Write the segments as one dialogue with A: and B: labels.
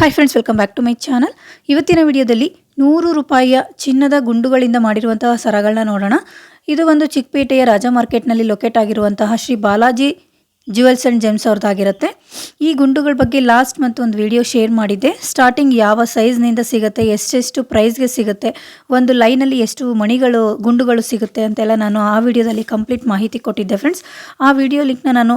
A: Hi friends welcome back to my channel ಇವತ್ತಿನ ವಿಡಿಯೋದಲ್ಲಿ ನೂರು ರೂಪಾಯಿಯ ಚಿನ್ನದ ಗುಂಡುಗಳಿಂದ ಮಾಡಿರುವಂತಹ ಸರಗಳನ್ನ ನೋಡೋಣ. ಇದು ಒಂದು ಚಿಕ್ಕಪೇಟೆಯ ರಾಜ ಮಾರ್ಕೆಟ್ನಲ್ಲಿ ಲೊಕೇಟ್ ಆಗಿರುವಂತಹ Shri Balaji jewels and gems ಅವ್ರದ್ದಾಗಿರುತ್ತೆ. ಈ ಗುಂಡುಗಳ ಬಗ್ಗೆ ಲಾಸ್ಟ್ ಮಂತ್ ಒಂದು ವಿಡಿಯೋ ಶೇರ್ ಮಾಡಿದ್ದೆ. ಸ್ಟಾರ್ಟಿಂಗ್ ಯಾವ ಸೈಜ್ನಿಂದ ಸಿಗುತ್ತೆ, ಎಷ್ಟೆಷ್ಟು ಪ್ರೈಸ್ಗೆ ಸಿಗುತ್ತೆ, ಒಂದು ಲೈನಲ್ಲಿ ಎಷ್ಟು ಮಣಿಗಳು, ಗುಂಡುಗಳು ಸಿಗುತ್ತೆ ಅಂತೆಲ್ಲ ನಾನು ಆ ವಿಡಿಯೋದಲ್ಲಿ ಕಂಪ್ಲೀಟ್ ಮಾಹಿತಿ ಕೊಟ್ಟಿದ್ದೆ ಫ್ರೆಂಡ್ಸ್ ಆ ವಿಡಿಯೋ ಲಿಂಕ್ನ ನಾನು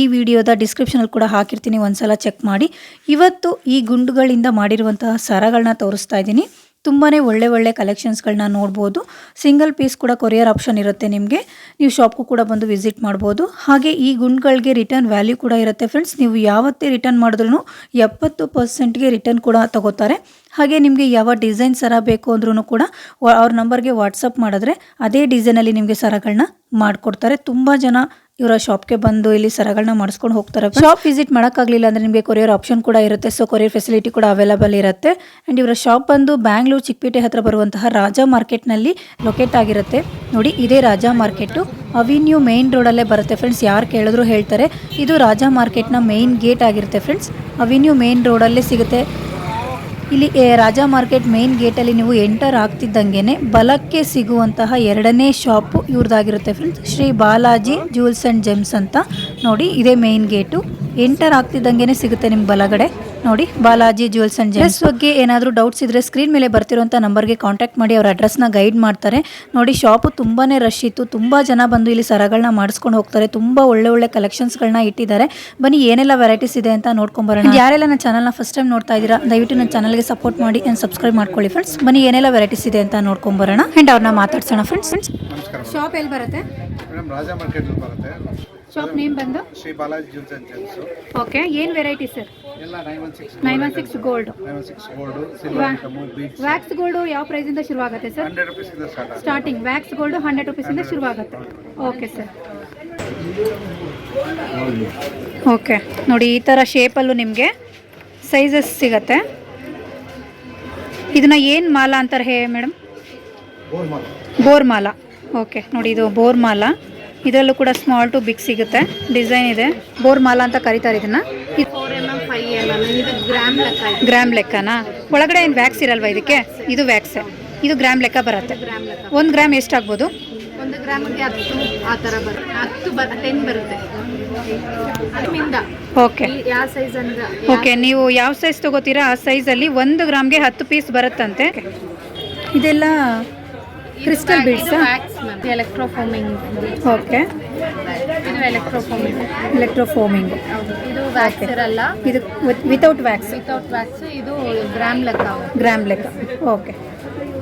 A: ಈ ವಿಡಿಯೋದ ಡಿಸ್ಕ್ರಿಪ್ಷನಲ್ಲಿ ಕೂಡ ಹಾಕಿರ್ತೀನಿ, ಒಂದ್ಸಲ ಚೆಕ್ ಮಾಡಿ. ಇವತ್ತು ಈ ಗುಂಡುಗಳಿಂದ ಮಾಡಿರುವಂತಹ ಸರಗಳನ್ನ ತೋರಿಸ್ತಾ ಇದ್ದೀನಿ. ತುಂಬಾ ಒಳ್ಳೆ ಒಳ್ಳೆ ಕಲೆಕ್ಷನ್ಸ್ಗಳನ್ನ ನೋಡ್ಬೋದು. ಸಿಂಗಲ್ ಪೀಸ್ ಕೂಡ ಕೊರಿಯರ್ ಆಪ್ಷನ್ ಇರುತ್ತೆ ನಿಮಗೆ. ನೀವು ಶಾಪ್ಗೂ ಕೂಡ ಬಂದು ವಿಸಿಟ್ ಮಾಡ್ಬೋದು. ಹಾಗೆ ಈ ಗುಂಡುಗಳಿಗೆ ರಿಟರ್ನ್ ವ್ಯಾಲ್ಯೂ ಕೂಡ ಇರುತ್ತೆ ಫ್ರೆಂಡ್ಸ್ ನೀವು ಯಾವತ್ತೇ ರಿಟರ್ನ್ ಮಾಡಿದ್ರೂ ಎಪ್ಪತ್ತು ಪರ್ಸೆಂಟ್ಗೆ ರಿಟರ್ನ್ ಕೂಡ ತಗೋತಾರೆ. ಹಾಗೆ ನಿಮಗೆ ಯಾವ ಡಿಸೈನ್ ಸರ ಬೇಕು ಅಂದ್ರೂ ಕೂಡ ಅವ್ರ ನಂಬರ್ಗೆ ವಾಟ್ಸಪ್ ಮಾಡಿದ್ರೆ ಅದೇ ಡಿಸೈನಲ್ಲಿ ನಿಮಗೆ ಸರಗಳನ್ನ ಮಾಡಿಕೊಡ್ತಾರೆ. ತುಂಬ ಜನ ಇವರ ಶಾಪ್ಗೆ ಬಂದು ಇಲ್ಲಿ ಸರಗಳನ್ನ ಮಾಡಿಸ್ಕೊಂಡು ಹೋಗ್ತಾರೆ. ಶಾಪ್ ವಿಸಿಟ್ ಮಾಡೋಕ್ಕಾಗಲಿಲ್ಲ ಅಂದರೆ ನಿಮಗೆ ಕೊರಿಯರ್ ಆಪ್ಷನ್ ಕೂಡ ಇರುತ್ತೆ. ಸೊ ಕೊರಿಯರ್ ಫೆಸಿಲಿಟಿ ಕೂಡ ಅವೈಲಬಲ್ ಇರುತ್ತೆ. ಆ್ಯಂಡ್ ಇವರ ಶಾಪ್ ಬಂದು ಬ್ಯಾಂಗ್ಳೂರು ಚಿಕ್ಕಪೇಟೆ ಹತ್ರ ಬರುವಂತಹ ರಾಜ ಮಾರ್ಕೆಟ್ನಲ್ಲಿ ಲೊಕೇಟ್ ಆಗಿರುತ್ತೆ. ನೋಡಿ, ಇದೇ ರಾಜ ಮಾರ್ಕೆಟು. ಅವಿನ್ಯೂ ಮೇನ್ ರೋಡಲ್ಲೇ ಬರುತ್ತೆ ಫ್ರೆಂಡ್ಸ್ ಯಾರು ಕೇಳಿದ್ರು ಹೇಳ್ತಾರೆ. ಇದು ರಾಜ ಮಾರ್ಕೆಟ್ನ ಮೇನ್ ಗೇಟ್ ಆಗಿರುತ್ತೆ ಫ್ರೆಂಡ್ಸ್ ಅವಿನ್ಯೂ ಮೇನ್ ರೋಡಲ್ಲೇ ಸಿಗುತ್ತೆ. ಇಲ್ಲಿ ರಾಜ ಮಾರ್ಕೆಟ್ ಮೇನ್ ಗೇಟಲ್ಲಿ ನೀವು ಎಂಟರ್ ಆಗ್ತಿದ್ದಂಗೆ ಬಲಕ್ಕೆ ಸಿಗುವಂತಹ ಎರಡನೇ shop ಇವ್ರದ್ದಾಗಿರುತ್ತೆ friends Shri Balaji jewels and gems ಅಂತ. ನೋಡಿ, ಇದೇ ಮೇನ್ ಗೇಟು. ಎಂಟರ್ ಆಗ್ತಿದ್ದಂಗೆ ಸಿಗುತ್ತೆ ನಿಮ್ಗೆ ಬಲಗಡೆ. ನೋಡಿ ಬಾಲಾಜಿ ಜುವೆಲ್ಸ್ ಅಂಡ್ ಜೆಮ್ಸ್ ಬಗ್ಗೆ ಏನಾದರೂ ಡೌಟ್ಸ್ ಇದ್ದರೆ ಸ್ಕ್ರೀನ್ ಮೇಲೆ ಬರ್ತಿರೋಂಥ ನಂಬರ್ಗೆ ಕಾಂಟ್ಯಾಕ್ಟ್ ಮಾಡಿ ಅವ್ರ ಅಡ್ರೆಸ್ನ ಗೈಡ್ ಮಾಡ್ತಾರೆ. ನೋಡಿ ಶಾಪು ತುಂಬಾ ರಶ್ ಇತ್ತು. ತುಂಬ ಜನ ಬಂದು ಇಲ್ಲಿ ಸರಗಳನ್ನ ಮಾಡಿಸ್ಕೊಂಡು ಹೋಗ್ತಾರೆ. ತುಂಬ ಒಳ್ಳೆ ಒಳ್ಳೆ ಕಲೆಕ್ಷನ್ಸ್ಗಳನ್ನ ಇಟ್ಟಿದ್ದಾರೆ. ಬನ್ನಿ ಏನೆಲ್ಲ ವೆರೈಟೀಸ್ ಇದೆ ಅಂತ ನೋಡ್ಕೊಂಬರೋಣ ಯಾರೆಲ್ಲ ನನ್ನ ಚಾನಲ್ನ ಫಸ್ಟ್ ಟೈಮ್ ನೋಡ್ತಾ ಇದ್ದೀರಾ ದಯವಿಟ್ಟು ನನ್ನ ಚಾನಲ್ಗೆ ಸಪೋರ್ಟ್ ಮಾಡಿ ಆ್ಯಂಡ್ ಸಬ್ಸ್ಕ್ರೈಬ್ ಮಾಡ್ಕೊಳ್ಳಿ ಫ್ರೆಂಡ್ಸ್ ಬನ್ನಿ ಏನೆಲ್ಲ ವೆರೈಟೀಸ್ ಇದೆ ಅಂತ ನೋಡ್ಕೊಂಬರೋಣ ಆ್ಯಂಡ್ ಅವ್ರನ್ನ ಮಾತಾಡ್ಸೋಣ ಫ್ರೆಂಡ್ಸ್ ಶಾಪ್ ಎಲ್ಲಿ ಬರುತ್ತೆ?
B: ಮೇಡಮ್ ರಾಜಾ ಮಾರ್ಕೆಟ್ ಬರುತ್ತೆ.
A: ಶಾಪ್ ನೇಮ್ ಬಂದು?
B: ಶ್ರೀ ಬಾಲಾಜಿ ಜ್ಯೂಸ್ ಆ್ಯಂಡ್ ಜೆಮ್ಸು.
A: ಓಕೆ ಏನು variety sir?
B: Nine one six
A: gold wax gold ಯಾವ ಪ್ರೈಸಿಂದ ಶುರುವಾಗುತ್ತೆ ಸರ್
B: ಹಂಡ್ರೆಡ್ ರುಪೀಸಿಂದ ಸ್ಟಾರ್ಟ್ ಆಗುತ್ತೆ.
A: ಸ್ಟಾರ್ಟಿಂಗ್ ವ್ಯಾಕ್ಸ್ ಗೋಲ್ಡು ಹಂಡ್ರೆಡ್ ರುಪೀಸಿಂದ ಶುರುವಾಗುತ್ತೆ. ಓಕೆ ಸರ್ ಓಕೆ ನೋಡಿ ಈ ಥರ ಶೇಪಲ್ಲೂ ನಿಮಗೆ ಸೈಜಸ್ ಸಿಗತ್ತೆ. ಇದನ್ನ ಏನು ಮಾಲ ಅಂತಾರೆ ಹೇ ಮೇಡಮ್ ಬೋರ್ ಮಾಲ ಓಕೆ ನೋಡಿ ಇದು ಬೋರ್ ಮಾಲ ಇದರಲ್ಲೂ ಕೂಡ ಸ್ಮಾಲ್ ಟು ಬಿಗ್ ಸಿಗುತ್ತೆ. ಡಿಸೈನ್ ಇದೆ. ಬೋರ್ ಮಾಲಾ ಅಂತ ಕರೀತಾರೆ ಇದನ್ನ.
C: ಗ್ರಾಮ್
A: ಲೆಕ್ಕನಾ? ಒಳಗಡೆ ಏನು ವ್ಯಾಕ್ಸ್ ಇರಲ್ವಾ ಇದಕ್ಕೆ? ಇದು ವ್ಯಾಕ್ಸ್ ಇದು ಗ್ರಾಮ್ ಲೆಕ್ಕ ಬರುತ್ತೆ. ಒಂದು ಗ್ರಾಮ್ ಎಷ್ಟಾಗ್ಬೋದು?
C: ಒಂದು ಗ್ರಾಮಿಗೆ ಹತ್ತು ಆ ಥರ ಬರುತ್ತೆ. ಹತ್ತು ಬ ಟೆನ್ ಬರುತ್ತೆ. ಅದರಿಂದ.
A: ಓಕೆ
C: ಯಾವ ಸೈಜ್ ಅಂದ್ರೆ
A: ಓಕೆ ನೀವು ಯಾವ ಸೈಜ್ ತಗೋತೀರಾ? ಆ ಸೈಜಲ್ಲಿ ಒಂದು ಗ್ರಾಮ್ಗೆ ಹತ್ತು ಪೀಸ್ ಬರುತ್ತಂತೆ. ಇದೆಲ್ಲ crystal beads
C: ma'am electroforming
A: okay
C: ಇದು ಎಲೆಕ್ಟ್ರೋಫೋಮಿಂಗ್
A: ಎಲೆಕ್ಟ್ರೋಫೋಮಿಂಗ್
C: ಇದು ವ್ಯಾಕ್ಸ್ ಇರಲ್ಲ.
A: ಇದು ವಿತೌಟ್ ವ್ಯಾಕ್ಸ್
C: ವಿತೌಟ್ ವ್ಯಾಕ್ಸ್ ಇದು ಗ್ರಾಮ್ ಲೆಕ್ಕ.
A: ಗ್ರಾಮ್ ಲೆಕ್ಕ. ಓಕೆ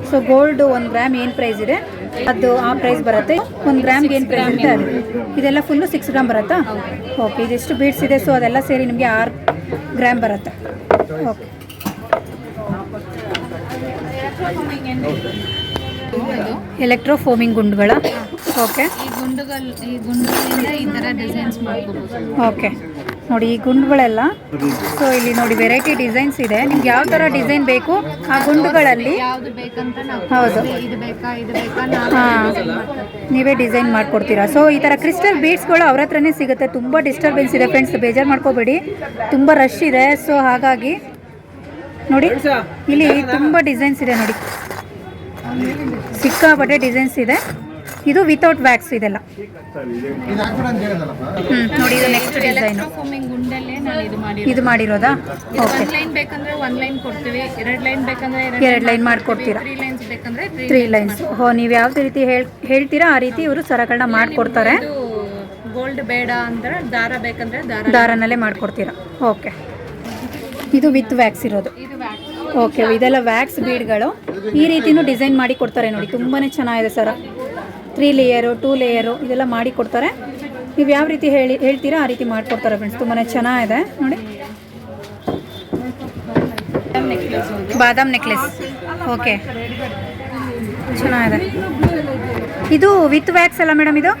A: ಸೊ ಗೋಲ್ಡ್ ಒಂದು ಗ್ರಾಮ್ ಏನು ಪ್ರೈಸ್ ಇದೆ? ಅದು ಆ ಪ್ರೈಸ್ ಬರುತ್ತೆ. ಒಂದು ಗ್ರಾಮ್ಗೆ ಏನು ಪ್ರೈಸ್ ಇರುತ್ತೆ ಅದು? ಇದೆಲ್ಲ ಫುಲ್ಲು ಸಿಕ್ಸ್ ಗ್ರಾಮ್ ಬರುತ್ತಾ? ಓಕೆ ಇದೆಷ್ಟು ಬೀಡ್ಸ್ ಇದೆ ಸೊ ಅದೆಲ್ಲ ಸೇರಿ ನಿಮಗೆ ಆರು ಗ್ರಾಮ್ ಬರುತ್ತೆ. ಓಕೆ ಎಲೆಕ್ಟ್ರೋ ಫೋಮಿಂಗ್ ಗುಂಡುಗಳ. ಓಕೆ
C: ಈ ಗುಂಡುಗಳು ಈ ಗುಂಡುಗಳಿಂದ ಈ ಥರ ಡಿಸೈನ್ಸ್ ಮಾಡ್ಕೋಬೋದು.
A: ಓಕೆ ನೋಡಿ ಈ ಗುಂಡುಗಳೆಲ್ಲ. ಸೊ ಇಲ್ಲಿ ನೋಡಿ ವೆರೈಟಿ ಡಿಸೈನ್ಸ್ ಇದೆ. ನಿಮ್ಗೆ ಯಾವ ಥರ ಡಿಸೈನ್ ಬೇಕು ಆ ಗುಂಡುಗಳಲ್ಲಿ?
C: ಯಾವುದು ಬೇಕಂತ ನಾವು
A: ಹೌದು.
C: ಇದು ಬೇಕಾ ಇದು ಬೇಕಾ
A: ಹಾಂ.
C: ನಾವು
A: ನೀವೇ ಡಿಸೈನ್ ಮಾಡ್ಕೊಡ್ತೀರಾ. ಸೊ ಈ ಥರ ಕ್ರಿಸ್ಟಲ್ ಬೀಡ್ಸ್ಗಳು ಅವ್ರ ಹತ್ರನೇ ಸಿಗುತ್ತೆ. ತುಂಬ ಡಿಸ್ಟರ್ಬೆನ್ಸ್ ಇದೆ ಫ್ರೆಂಡ್ಸ್ ಬೇಜಾರು ಮಾಡ್ಕೋಬೇಡಿ. ತುಂಬ ರಶ್ ಇದೆ. ಸೊ ಹಾಗಾಗಿ ನೋಡಿ ಇಲ್ಲಿ ತುಂಬ ಡಿಸೈನ್ಸ್ ಇದೆ ನೋಡಿ. ಸಿಕ್ಕಾಪಟ್ಟೆ ಡಿಸೈನ್ಸ್ ಇದೆ. ಇದು ವಿತೌಟ್ ವ್ಯಾಕ್ಸ್ ಇದೆಲ್ಲ. ಹ್ಞೂ ನೋಡಿ ಇದು ನೆಕ್ಸ್ಟ್ ಡಿಸೈನ್
C: ಗುಂಡಲ್ಲೇ ನಾನು ಇದು ಮಾಡಿ
A: ಇದು ಮಾಡಿರೋದಾ? ಓಕೆ
C: ಒಂದ್ ಲೈನ್ ಬೇಕಂದ್ರೆ ಒಂದ್ ಲೈನ್ ಕೊಡ್ತೀವಿ ಎರಡ್ ಲೈನ್ ಬೇಕಂದ್ರೆ
A: ಎರಡು ಲೈನ್ ಮಾಡ್ಕೊಡ್ತೀರಾ?
C: ತ್ರೀ ಲೈನ್ಸ್ ಬೇಕಂದ್ರೆ ತ್ರೀ
A: ಲೈನ್ಸ್ ಹೋ ನೀವು ಯಾವ ರೀತಿ ಹೇಳ್ ಹೇಳ್ತೀರಾ? ಆ ರೀತಿ ಇವರು ಸರಗಳನ್ನ ಮಾಡ್ಕೊಡ್ತಾರೆ.
C: ಗೋಲ್ಡ್ ಬೇಡ ಅಂದ್ರೆ ದಾರ ಬೇಕಂದ್ರೆ ದಾರ
A: ದಾರನಲ್ಲೇ ಮಾಡ್ಕೊಡ್ತೀರಾ? ಓಕೆ ಇದು ವಿತ್ ವ್ಯಾಕ್ಸ್ ಇರೋದು.
C: ಇದು ವ್ಯಾಕ್ಸ್
A: ಓಕೆ ಇದೆಲ್ಲ ವ್ಯಾಕ್ಸ್ ಬೀಡ್ಗಳು ಈ ರೀತಿನೂ ಡಿಸೈನ್ ಮಾಡಿ ಕೊಡ್ತಾರೆ ನೋಡಿ. ತುಂಬಾ ಚೆನ್ನಾಗಿದೆ ಸರ. ತ್ರೀ ಲೇಯರು ಟೂ ಲೇಯರು ಇದೆಲ್ಲ ಮಾಡಿ ಕೊಡ್ತಾರೆ. ನೀವು ಯಾವ ರೀತಿ ಹೇಳಿ, ಹೇಳ್ತೀರಾ ಆ ರೀತಿ ಮಾಡಿಕೊಡ್ತಾರೆ ಫ್ರೆಂಡ್ಸ್ ತುಂಬಾ ಚೆನ್ನಾಗಿದೆ. ನೋಡಿ. ಬಾದಾಮ್ ನೆಕ್ಲೆಸ್ ಓಕೆ ಚೆನ್ನಾಗಿದೆ. ಇದು ವಿತ್ ವ್ಯಾಕ್ಸ್ ಅಲ್ಲ ಮೇಡಮ್ ಇದು?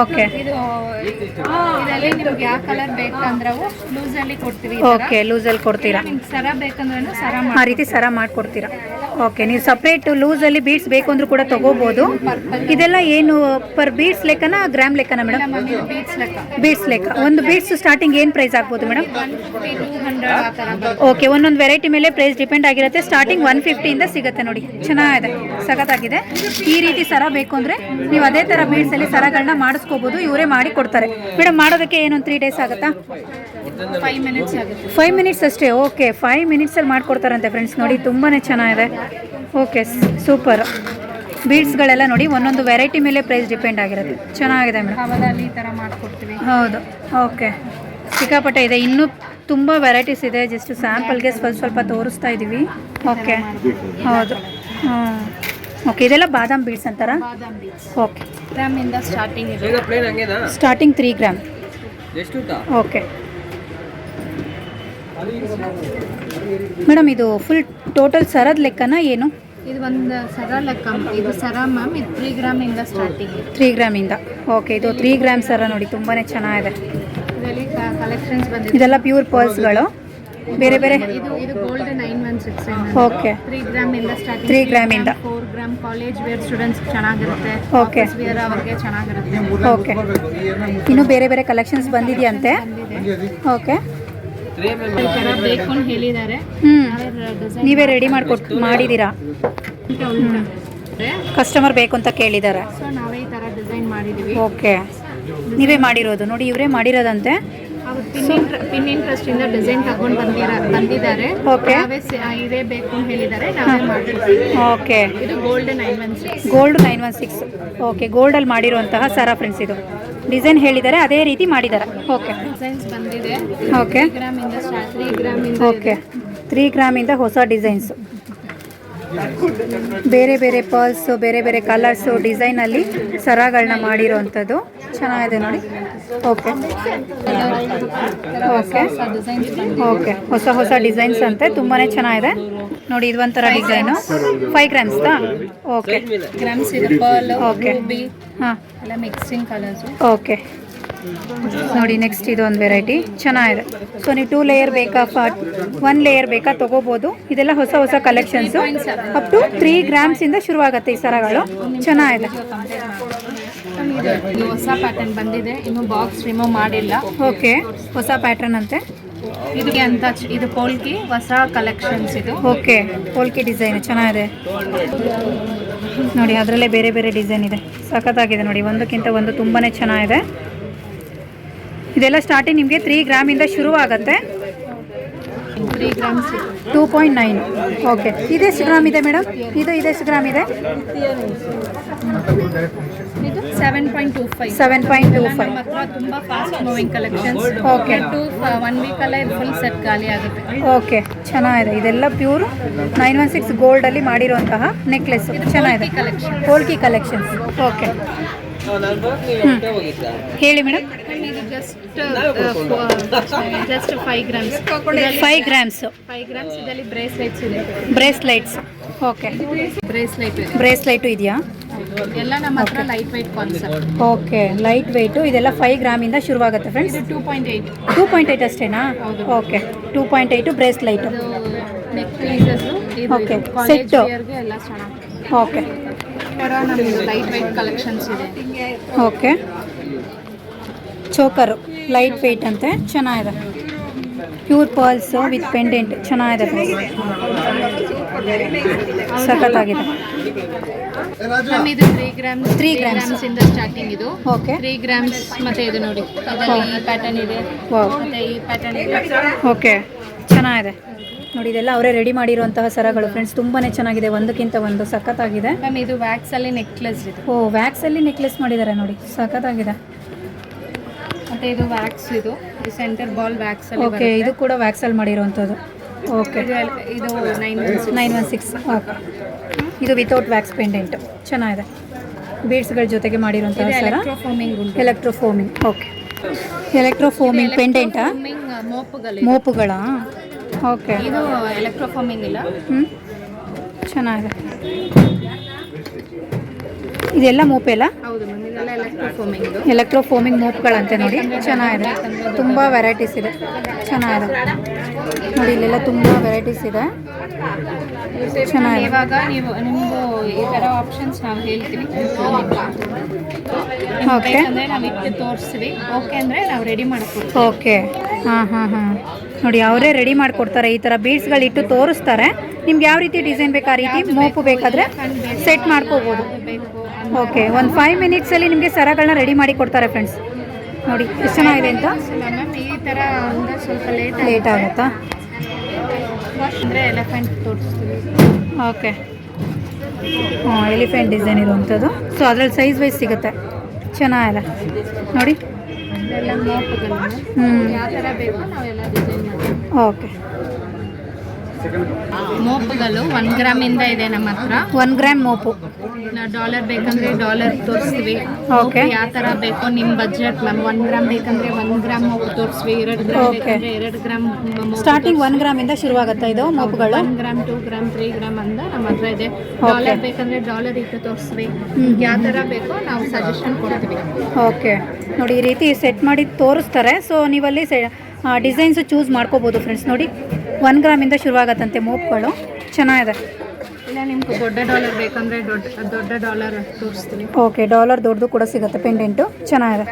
A: ಓಕೆ
C: ಇದು ಇದರಲ್ಲಿ ನಿಮ್ಗೆ ಯಾವ ಕಲರ್ ಬೇಕಂದ್ರೆ ಲೂಸಲ್ಲಿ ಕೊಡ್ತೀವಿ
A: ಓಕೆ ಲೂಸಲ್ಲಿ ಕೊಡ್ತೀರಾ?
C: ನಿಮ್ಗೆ ಸರ ಬೇಕಂದ್ರೂ ಸರ
A: ಆ ರೀತಿ ಸರ ಮಾಡಿಕೊಡ್ತೀರಾ? ಓಕೆ ನೀವು ಸಪ್ರೇಟ್ ಲೂಸಲ್ಲಿ ಬೀಡ್ಸ್ ಬೇಕು ಅಂದ್ರೂ ಕೂಡ ತಗೋಬಹುದು ಇದೆಲ್ಲ ಏನು ಪರ್ ಬೀಡ್ಸ್ ಲೆಕ್ಕನ ಗ್ರಾಮ್ ಲೆಕ್ಕನ ಮೇಡಮ್
C: ಬೀಟ್ಸ್ ಲೆಕ್ಕ.
A: ಬೀಡ್ಸ್ ಲೆಕ್ಕ. ಒಂದು ಬೀಡ್ಸ್ ಸ್ಟಾರ್ಟಿಂಗ್ ಏನು ಪ್ರೈಸ್ ಆಗ್ಬೋದು ಮೇಡಮ್ ಓಕೆ ಒಂದೊಂದು ವೆರೈಟಿ ಮೇಲೆ ಪ್ರೈಸ್ ಡಿಪೆಂಡ್ ಆಗಿರುತ್ತೆ. ಸ್ಟಾರ್ಟಿಂಗ್ ಒನ್ ಫಿಫ್ಟಿಯಿಂದ ಸಿಗುತ್ತೆ ನೋಡಿ. ಚೆನ್ನಾಗಿದೆ ಸಖತ್ತಾಗಿದೆ. ಈ ರೀತಿ ಸರ ಬೇಕು ಅಂದರೆ ನೀವು ಅದೇ ಥರ ಬೀಡ್ಸಲ್ಲಿ ಸರಗಳನ್ನ ಮಾಡಿಸ್ಕೋಬೋದು. ಇವರೇ ಮಾಡಿ ಕೊಡ್ತಾರೆ. ಮೇಡಮ್ ಮಾಡೋದಕ್ಕೆ ಏನೊಂದು ತ್ರೀ ಡೇಸ್ ಆಗುತ್ತಾ?
C: ಫೈವ್ ಮಿನಿಟ್ಸ್ ಆಗುತ್ತೆ.
A: ಫೈವ್ ಮಿನಿಟ್ಸ್ ಅಷ್ಟೇ. ಓಕೆ ಫೈವ್ ಮಿನಿಟ್ಸಲ್ಲಿ ಮಾಡಿಕೊಡ್ತಾರಂತೆ ಫ್ರೆಂಡ್ಸ್ ನೋಡಿ ತುಂಬಾ ಚೆನ್ನಾಗಿದೆ. Okay super. ಬೀಡ್ಸ್ಗಳೆಲ್ಲ ನೋಡಿ ಒಂದೊಂದು ವೆರೈಟಿ ಮೇಲೆ ಪ್ರೈಸ್ ಡಿಪೆಂಡ್ ಆಗಿರುತ್ತೆ. ಚೆನ್ನಾಗಿದೆ ಮೇಡಮ್.
C: ಕವಲಲ್ಲಿ ಈ ಥರ ಮಾಡ್ಕೊಡ್ತೀವಿ.
A: ಹೌದು. ಓಕೆ. ಸಿಕ್ಕಾಪಟ್ಟೆ ಇದೆ. ಇನ್ನೂ ತುಂಬ ವೆರೈಟೀಸ್ ಇದೆ. ಜಸ್ಟ್ ಸ್ಯಾಂಪಲ್ಗೆ ಸ್ವಲ್ಪ ಸ್ವಲ್ಪ ತೋರಿಸ್ತಾ ಇದ್ದೀವಿ ಓಕೆ. ಹೌದು. ಹ್ಞೂ ಓಕೆ ಇದೆಲ್ಲ ಬಾದಾಮ್ ಬೀಡ್ಸ್ ಅಂತಾರ? ಓಕೆ.
C: ಗ್ರಾಮಿಂದ ಸ್ಟಾರ್ಟಿಂಗ್ ಇದೆ.
A: Starting three gram okay. Madam ಇದು ಫುಲ್ ಟೋಟಲ್ ಸರದ ಲೆಕ್ಕನ ಏನು?
C: ಇದು ಒಂದು ಸರ ಲೆಕ್ಕ ಇದು ಸರ ಮ್ಯಾಮ್ ಇದು ತ್ರೀ ಗ್ರಾಮಿಂದ ಸ್ಟಾರ್ಟಿಂಗ್
A: ತ್ರೀ ಗ್ರಾಮಿಂದ ಓಕೆ ಇದು. ತ್ರೀ ಗ್ರಾಮ್ ಸರ ನೋಡಿ ತುಂಬಾ ಚೆನ್ನಾಗಿದೆ.
C: ಇದರಲ್ಲಿ ಕಲೆಕ್ಷನ್ಸ್ ಬಂದಿದೆ.
A: ಇದೆಲ್ಲ ಪ್ಯೂರ್ ಪರ್ಸ್ಗಳು ಬೇರೆ ಬೇರೆ?
C: ಇದು ಇದು gold nine one six
A: okay
C: three ಗ್ರಾಮಿಂದ ಇಂದ starting
A: three ಗ್ರಾಮಿಂದ.
C: Four gram college wear students ಚೆನ್ನಾಗಿರುತ್ತೆ.
A: ಓಕೆ
C: ವೇರ್ ಅವ್ರಿಗೆ ಚೆನ್ನಾಗಿರುತ್ತೆ.
A: ಓಕೆ ಇನ್ನು ಬೇರೆ ಬೇರೆ ಕಲೆಕ್ಷನ್ಸ್ ಬಂದಿದೆಯಂತೆ?
C: ಬಂದಿದೆ.
A: ಓಕೆ
C: ಬೇಕು ಅಂತ ಹೇಳಿದ್ದಾರೆ
A: ಹ್ಞೂ ನೀವೇ ರೆಡಿ ಮಾಡಿಕೊಟ್ಟು ಮಾಡಿದ್ದೀರಾ? ಕಸ್ಟಮರ್ ಬೇಕು ಅಂತ ಕೇಳಿದ್ದಾರೆ.
C: ಸೊ ನಾವೇ ಈ ಥರ ಡಿಸೈನ್ ಮಾಡಿದ್ದೀವಿ
A: ಓಕೆ ನೀವೇ ಮಾಡಿರೋದು. ನೋಡಿ ಇವರೇ ಮಾಡಿರೋದಂತೆ.
C: ಅವ್ರು ಪಿನ್ ಪಿನ್ ಇಂಟ್ರೆಸ್ಟ್ ಇಂದ ಡಿಸೈನ್ ತಗೊಂಡು ಬಂದಿರ ಬಂದಿದ್ದಾರೆ.
A: ಓಕೆ
C: ನಾವೇ ಸ- ಇದೇ ಬೇಕು ಅಂತ ಹೇಳಿದ್ದಾರೆ. ನಾವೇ ಮಾಡಿರ್ತೀವಿ
A: ಓಕೆ
C: ಇದು gold nine one six.
A: Gold nine one six. Okay ಗೋಲ್ಡಲ್ಲಿ ಮಾಡಿರುವಂತಹ ಸರ ಫ್ರೆಂಡ್ಸ್ ಇದು. ಡಿಸೈನ್ ಹೇಳಿದ್ದಾರೆ ಅದೇ ರೀತಿ ಮಾಡಿದ್ದಾರೆ. ಓಕೆ.
C: ಡಿಸೈನ್ಸ್ ಬಂದಿದೆ.
A: ಓಕೆ.
C: ತ್ರೀ ಗ್ರಾಮ್ ಇಂದ
A: ಓಕೆ. ತ್ರೀ ಗ್ರಾಮಿಂದ ಹೊಸ ಡಿಸೈನ್ಸ್. ಬೇರೆ ಬೇರೆ ಪರ್ಲ್ಸು ಬೇರೆ ಬೇರೆ ಕಲರ್ಸು ಡಿಸೈನಲ್ಲಿ ಸರಗಳನ್ನ ಮಾಡಿರೋವಂಥದ್ದು ಚೆನ್ನಾಗಿದೆ ನೋಡಿ. ಓಕೆ ಓಕೆ
C: ಡಿಸೈನ್ಸ್
A: ಓಕೆ ಹೊಸ ಹೊಸ ಡಿಸೈನ್ಸ್ ಅಂತೆ. ತುಂಬಾ ಚೆನ್ನಾಗಿದೆ. ನೋಡಿ ಇದು ಒಂಥರ ಡಿಸೈನು ಫೈವ್ ಗ್ರಾಮ್ಸ್ದಾ ಓಕೆ
C: ಗ್ರಾಮ್ಸ್ ಇದೆ. ಓಕೆ
A: ಹಾಂ.
C: ಎಲ್ಲ ಮಿಕ್ಸಿಂಗ್ ಕಲರ್ಸು
A: ಓಕೆ ನೋಡಿ ನೆಕ್ಸ್ಟ್ ಇದು ಒಂದು ವೆರೈಟಿ ಚೆನ್ನಾಗಿದೆ. ಸೊ ನೀವು ಟೂ ಲೇಯರ್ ಬೇಕಾ ಫಾಟ್ ಒನ್ ಲೇಯರ್ ಬೇಕಾ ತೊಗೋಬೋದು. ಇದೆಲ್ಲ ಹೊಸ ಹೊಸ ಕಲೆಕ್ಷನ್ಸು ಅಪ್ ಟು ತ್ರೀ ಗ್ರಾಮ್ಸಿಂದ ಶುರುವಾಗುತ್ತೆ ಈ ಸರಗಳು. ಚೆನ್ನಾಗಿದೆ.
C: ಇದು. ಇದು ಹೊಸ ಪ್ಯಾಟರ್ನ್ ಬಂದಿದೆ. ಇನ್ನು ಬಾಕ್ಸ್ ರಿಮೂವ್ ಮಾಡಿಲ್ಲ.
A: ಓಕೆ ಹೊಸ ಪ್ಯಾಟರ್ನ್ ಅಂತೆ.
C: ಇದಕ್ಕೆ ಅಂತ ಇದು ಪೋಲ್ಕಿ ಹೊಸ ಕಲೆಕ್ಷನ್ಸ್ ಇದು.
A: ಓಕೆ ಪೋಲ್ಕಿ ಡಿಸೈನ್ ಚೆನ್ನಾಗಿದೆ. ನೋಡಿ ಅದರಲ್ಲೇ ಬೇರೆ ಬೇರೆ ಡಿಸೈನ್ ಇದೆ. ಸಖತ್ತಾಗಿದೆ ನೋಡಿ ಒಂದಕ್ಕಿಂತ ಒಂದು ತುಂಬಾ ಚೆನ್ನಾಗಿದೆ. ಇದೆಲ್ಲ ಸ್ಟಾರ್ಟಿಂಗ್ ನಿಮಗೆ ತ್ರೀ ಗ್ರಾಮಿಂದ ಶುರುವಾಗುತ್ತೆ.
C: Three grams
A: two point nine okay ಇದೆಷ್ಟು ಗ್ರಾಮ್ ಇದೆ ಮೇಡಮ್ ಇದು ಇದೆಷ್ಟು ಗ್ರಾಮ್ ಇದೆ?
C: ಇದು seven point two five
A: seven point two five
C: ಹತ್ರ ತುಂಬಾ fast moving collections
A: okay
C: two one ವೀಕಲ್ಲೇ ಅಲ್ಲೇ ಫುಲ್ ಸೆಟ್ ಖಾಲಿ ಆಗುತ್ತೆ.
A: ಓಕೆ ಚೆನ್ನಾಗಿದೆ. ಇದೆಲ್ಲ ಪ್ಯೂರ್ ನೈನ್ ಒನ್ ಸಿಕ್ಸ್ ಗೋಲ್ಡಲ್ಲಿ ಮಾಡಿರುವಂತಹ ನೆಕ್ಲೆಸ್ ಚೆನ್ನಾಗಿದೆ. ಹೋಲ್ಕಿ ಕಲೆಕ್ಷನ್ಸ್ ಓಕೆ ಹೇಳಿ madam
C: just just five grams
A: five grams
C: five grams ಇದರಲ್ಲಿ ಬ್ರೇಸ್ಲೈಟ್ಸ್ ಇದೆ.
A: ಬ್ರೇಸ್ಲೈಟ್ಸ್ ಓಕೆ
C: ಬ್ರೇಸ್ಲೈಟ್ ಇದೆ.
A: ಬ್ರೇಸ್ಲೈಟು ಇದೆಯಾ?
C: ಎಲ್ಲ ನಮ್ಮ ಹತ್ರ light weight concept
A: okay light weight ಇದೆಲ್ಲ ಫೈವ್ ಗ್ರಾಮಿಂದ ಶುರುವಾಗುತ್ತೆ friends
C: two point eight
A: two point eight ಅಷ್ಟೇನಾ? Okay two point eight bracelet
C: neck pieces ಇದು
A: Okay.
C: College
A: Set.
C: ವೇರ್ಗೆ ಎಲ್ಲ ಚೆನ್ನಾಗಿ
A: ಓಕೆ
C: ಥರ ನಮ್ಮದು ಲೈಟ್ ವೈಟ್ ಕಲೆಕ್ಷನ್ಸ್ ಇದೆ.
A: ಓಕೆ ಚೋಕರು ಲೈಟ್ ವೆಯ್ಟ್ ಅಂತೆ ಚೆನ್ನಾಗಿದೆ. ಪ್ಯೂರ್ ಪರ್ಲ್ಸ್ ವಿತ್ ಪೆಂಡೆಂಟ್ ಚೆನ್ನಾಗಿದೆ ಸಖತ್ತಾಗಿದೆ.
C: ಇದು ತ್ರೀ ಗ್ರಾಮ್ಸ್ ತ್ರೀ. ಗ್ರಾಮ್ಸ್ ಇಂದ ಸ್ಟಾರ್ಟಿಂಗ್ ಇದು.
A: ಓಕೆ
C: ತ್ರೀ ಗ್ರಾಮ್ಸ್ ಮತ್ತೆ ಇದು ನೋಡಿ. ಈ ಪ್ಯಾಟರ್ನ್ ಇದೆ. ಮತ್ತೆ ಈ ಪ್ಯಾಟರ್ನ್ ಇದೆ.
A: ಓಕೆ ಚೆನ್ನಾಗಿದೆ. ನೋಡಿ ಇದೆಲ್ಲ ಅವರೇ ರೆಡಿ ಮಾಡಿರುವಂತಹ ಸರಗಳು ಫ್ರೆಂಡ್ಸ್. ತುಂಬಾನೇ ಚೆನ್ನಾಗಿದೆ. ಒಂದಕ್ಕಿಂತ ಒಂದು ಸಖತ್ತಾಗಿದೆ.
C: ಮ್ಯಾಮ್ ಇದು ವ್ಯಾಕ್ಸ್ ಅಲ್ಲಿ ನೆಕ್ಲೆಸ್ ಇದೆ.
A: ಓ ವ್ಯಾಕ್ಸಲ್ಲಿ ನೆಕ್ಲೆಸ್ ಮಾಡಿದ್ದಾರೆ ನೋಡಿ. ಸಖತ್ತಾಗಿದೆ.
C: ಮತ್ತೆ ಇದು ವ್ಯಾಕ್ಸ್ ಇದು. ಸೆಂಟರ್ ಬಾಲ್ ವ್ಯಾಕ್ಸ್ ಅಲ್ಲಿ
A: ಓಕೆ ಇದು ಕೂಡ ವ್ಯಾಕ್ಸಲ್ಲಿ ಮಾಡಿರುವಂಥದ್ದು. ಓಕೆ
C: ಇದು nine
A: nine one six okay ಇದು ವಿತೌಟ್ ವ್ಯಾಕ್ಸ್ ಪೆಂಡೆಂಟ್ ಚೆನ್ನಾಗಿದೆ. ಬೀಡ್ಸ್ಗಳ ಜೊತೆಗೆ ಮಾಡಿರುವಂತಹ
C: ಉಂಟು.
A: ಎಲೆಕ್ಟ್ರೋಫೋಮಿಂಗ್ ಓಕೆ ಎಲೆಕ್ಟ್ರೋಫೋಮಿಂಗ್ ಪೆಂಡೆಂಟಾ
C: ಎಲೆಕ್ಟ್ರೋಫೋಮಿಂಗ್ ಮೋಪುಗಳು
A: ಮೋಪುಗಳ? ಓಕೆ
C: ಇದು ಎಲೆಕ್ಟ್ರೋಫೋಮಿಂಗ್ ಇಲ್ಲ.
A: ಹ್ಞೂ ಚೆನ್ನಾಗಿದೆ. ಇದೆಲ್ಲ ಮೋಪೆಲ್ಲ
C: ಎಲೆಕ್ಟ್ರೋ
A: ಫೋಮಿಂಗ್ ಮೋಪ್ಗಳಂತೆ ನೋಡಿ. ಚೆನ್ನಾಗಿದೆ. ತುಂಬ ವೆರೈಟೀಸ್ ಇದೆ. ಚೆನ್ನಾಗಿದೆ. ನೋಡಿ ಇಲ್ಲೆಲ್ಲ ತುಂಬ ವೆರೈಟೀಸ್ ಇದೆ. ಚೆನ್ನಾಗಿದೆ.
C: ಇವಾಗ ನೀವು ನಿಮಗೂ ಈ ಥರ ಆಪ್ಷನ್ಸ್ ನಾವು ಹೇಳ್ತೀವಿ.
A: ಓಕೆ
C: ಬೇಕಂದ್ರೆ ನಾವು ಇಟ್ಟು ತೋರಿಸ್ತೀವಿ. ಓಕೆ ಅಂದರೆ ನಾವು ರೆಡಿ
A: ಓಕೆ ಹಾಂ ಹಾಂ ಹಾಂ. ನೋಡಿ ಅವರೇ ರೆಡಿ ಮಾಡಿಕೊಡ್ತಾರೆ ಈ ಥರ ಬೀಡ್ಸ್ಗಳಿಟ್ಟು ತೋರಿಸ್ತಾರೆ. ನಿಮ್ಗೆ ಯಾವ ರೀತಿ ಡಿಸೈನ್ ಬೇಕು ಆ ರೀತಿ ಮೋಪು ಬೇಕಾದರೆ ಸೆಟ್ ಮಾಡ್ಕೋಬೋದು. ಓಕೆ ಒಂದು ಫೈವ್ ಮಿನಿಟ್ಸಲ್ಲಿ ನಿಮಗೆ ಸರಗಳನ್ನ ರೆಡಿ ಮಾಡಿ ಕೊಡ್ತಾರೆ ಫ್ರೆಂಡ್ಸ್ ನೋಡಿ ಎಷ್ಟು ಚೆನ್ನಾಗಿದೆ ಅಂತ?
C: ಈ ಥರ ಸ್ವಲ್ಪ ಲೇಟ್
A: ಲೇಟ್ ಆಗುತ್ತಾ?
C: ಅಂದರೆ ಎಲೆಫೆಂಟ್ ತೋರಿಸ್ತೀವಿ.
A: ಓಕೆ ಹಾಂ ಎಲಿಫೆಂಟ್ ಡಿಸೈನ್ ಇರುವಂಥದ್ದು ಸೊ ಅದ್ರಲ್ಲಿ ಸೈಜ್ ವೈಸ್ ಸಿಗುತ್ತೆ. ಚೆನ್ನಾಗಿಲ್ಲ? ನೋಡಿ. ಹ್ಞೂ ಓಕೆ
C: ಮೋಪುಗಳು ಒನ್ ಗ್ರಾಮಿಂದ ಇದೆ ನಮ್ಮ ಹತ್ರ.
A: ಒನ್ ಗ್ರಾಮ್ ಮೋಪು.
C: ಡಾಲರ್ ಬೇಕಂದ್ರೆ ಡಾಲರ್ ತೋರಿಸ್ತೀವಿ.
A: ಓಕೆ
C: ಯಾವ ಥರ ಬೇಕು ನಿಮ್ಮ ಬಜೆಟ್ ಮ್ಯಾಮ್ ಒನ್ ಗ್ರಾಮ್ ಬೇಕಂದ್ರೆ ಒನ್ ಗ್ರಾಮ್ ಮೋಪು ತೋರಿಸ್ವಿ ಎರಡು ಗ್ರಾಮ್. ಬೇಕಂದ್ರೆ ಎರಡು ಗ್ರಾಮ್
A: ಸ್ಟಾರ್ಟಿಂಗ್ ಒನ್ ಗ್ರಾಮಿಂದ ಶುರುವಾಗುತ್ತೆ ಇದು ಮೋಪುಗಳು?
C: One gram two gram three gram ಅಂತ ನಮ್ಮ ಹತ್ರ ಇದೆ. ಡಾಲರ್ ಬೇಕಂದ್ರೆ ಡಾಲರ್ ಇಟ್ಟು ತೋರಿಸ್ವಿ ಯಾವ ಥರ ಬೇಕೋ ನಾವು ಸಜೆಷನ್ ಕೊಡ್ತೀವಿ.
A: ಓಕೆ ನೋಡಿ ಈ ರೀತಿ ಸೆಟ್ ಮಾಡಿ ತೋರಿಸ್ತಾರೆ. ಸೊ ನೀವಲ್ಲಿ ಡಿಸೈನ್ಸ್ ಡಿಸೈನ್ಸು ಚೂಸ್ ಮಾಡ್ಕೋಬೋದು ಫ್ರೆಂಡ್ಸ್ ನೋಡಿ. ಒನ್ ಗ್ರಾಮಿಂದ ಶುರುವಾಗತ್ತಂತೆ ಮೋಪ್ಗಳು. ಚೆನ್ನಾಗಿದೆ.
C: ಇಲ್ಲ ನಿಮ್ಗೆ ದೊಡ್ಡ ಡಾಲರ್ ಬೇಕಂದ್ರೆ ದೊಡ್ಡ ದೊಡ್ಡ ಡಾಲರ್ ತೋರಿಸ್ತೀನಿ.
A: ಓಕೆ ಡಾಲರ್ ದೊಡ್ಡದು ಕೂಡ ಸಿಗುತ್ತೆ ಪೆಂಡೆಂಟು ಚೆನ್ನಾಗಿದೆ.